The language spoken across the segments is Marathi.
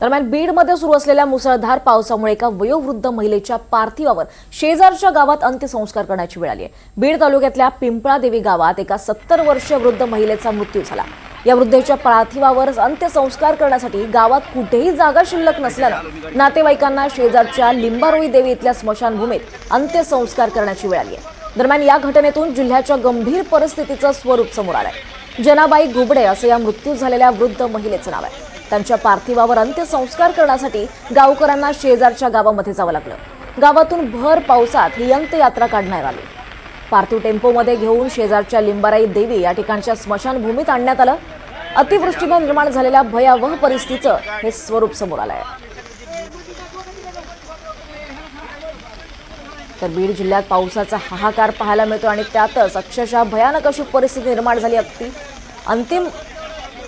दरम्यान बीडमध्ये सुरू असलेल्या मुसळधार पावसामुळे एका वयोवृद्ध महिलेच्या पार्थिवावर शेजारच्या गावात अंत्यसंस्कार करण्याची वेळ आली आहे. बीड तालुक्यातल्या पिंपळादेवी गावात एका सत्तर वर्षीय वृद्ध महिलेचा मृत्यू झाला. या वृद्धेच्या पार्थिवावर अंत्यसंस्कार करण्यासाठी गावात कुठेही जागा शिल्लक नसल्यानं नातेवाईकांना शेजारच्या लिंबारोई देवी इथल्या स्मशानभूमीत अंत्यसंस्कार करण्याची वेळ आली आहे. दरम्यान या घटनेतून जिल्ह्याच्या गंभीर परिस्थितीचं स्वरूप समोर आलंय. जनाबाई घुबडे असं या मृत्यू झालेल्या वृद्ध महिलेचं नाव आहे. त्यांच्या पार्थिवावर अंत्यसंस्कार करण्यासाठी गावकऱ्यांना शेजारच्या गावामध्ये जावं लागलं. गावातून भर पावसात ही अंत्ययात्रा काढण्यात आली. पार्थिव टेम्पोमध्ये घेऊन शेजारच्या लिंबाराई देवी या ठिकाणच्या स्मशानभूमीत आणण्यात आलं. अतिवृष्टीनं निर्माण झालेल्या भयावह परिस्थितीचं हे स्वरूप समोर आलं आहे तर बीड जिल्ह्यात पावसाचा हाहाकार पाहायला मिळतो आणि त्यातच अक्षरशः भयानक अशी परिस्थिती निर्माण झाली. अगदी अंतिम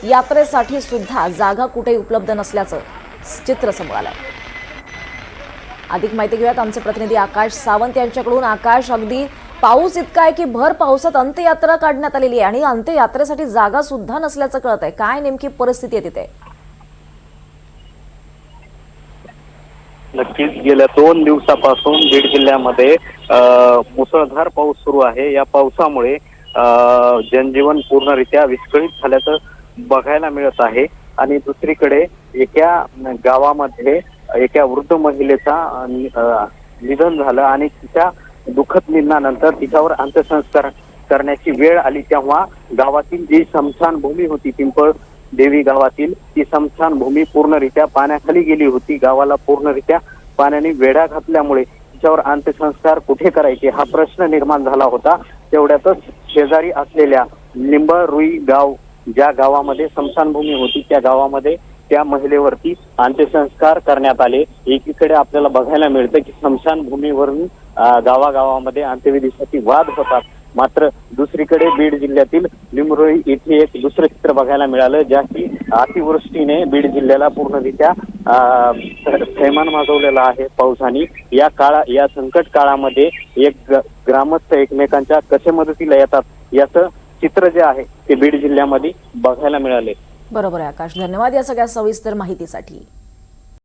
यात्रेसाठी सुद्धा जागा कुठे उपलब्ध नसल्याचं चित्र समोर आलं. अधिक माहिती घेऊयात आमचे प्रतिनिधी आकाश सावंत यांच्याकडून. आकाश अगदी पाऊस इतका आहे की भर पावसात अंत्ययात्रा काढण्यात आलेली आहे आणि अंत्ययात्रेसाठी जागा सुद्धा नसल्याचं कळत आहे. काय नेमकी परिस्थिती आहे तिथे? नक्कीच गेल्या दोन दिवसापासून बीड जिल्ह्यामध्ये मुसळधार पाऊस सुरू आहे. या पावसामुळे जनजीवन पूर्णरित्या विस्कळीत झाल्याचं बघायला मिळत आहे. आणि दुसरीकडे एका गावामध्ये एका वृद्ध महिलेचा नि- निधन झालं आणि तिच्या दुःखद निधनानंतर तिच्यावर अंत्यसंस्कार करण्याची वेळ आली तेव्हा गावातील जी समशान भूमी होती पिंपळ देवी गावातील ती समशान भूमी पूर्णरित्या पाण्याखाली गेली होती. गावाला पूर्णरित्या पाण्याने वेढा घातल्यामुळे तिच्यावर अंत्यसंस्कार कुठे करायचे हा प्रश्न निर्माण झाला होता. तेवढ्यातच शेजारी असलेल्या लिंबरुई गाव ज्या गावामध्ये स्मशानभूमी होती त्या गावामध्ये त्या महिलेवरती अंत्यसंस्कार करण्यात आले. एकीकडे आपल्याला बघायला मिळतं की स्मशानभूमीवरून गावागावामध्ये अंत्यविधीसाठी वाद होतात. मात्र दुसरीकडे बीड जिल्ह्यातील लिमरोई येथे एक दुसरं चित्र बघायला मिळालं ज्या की अतिवृष्टीने बीड जिल्ह्याला पूर्णरित्या थैमान माजवलेला आहे पावसाने. या काळा या संकट काळामध्ये एक ग्रामस्थ एकमेकांच्या कसे मदतीला येतात याचं चित्र जे आहे ते बीड जिल्ह्यामध्ये बघायला मिळाले. बरोबर आहे आकाश. धन्यवाद या सगळ्या सविस्तर माहितीसाठी.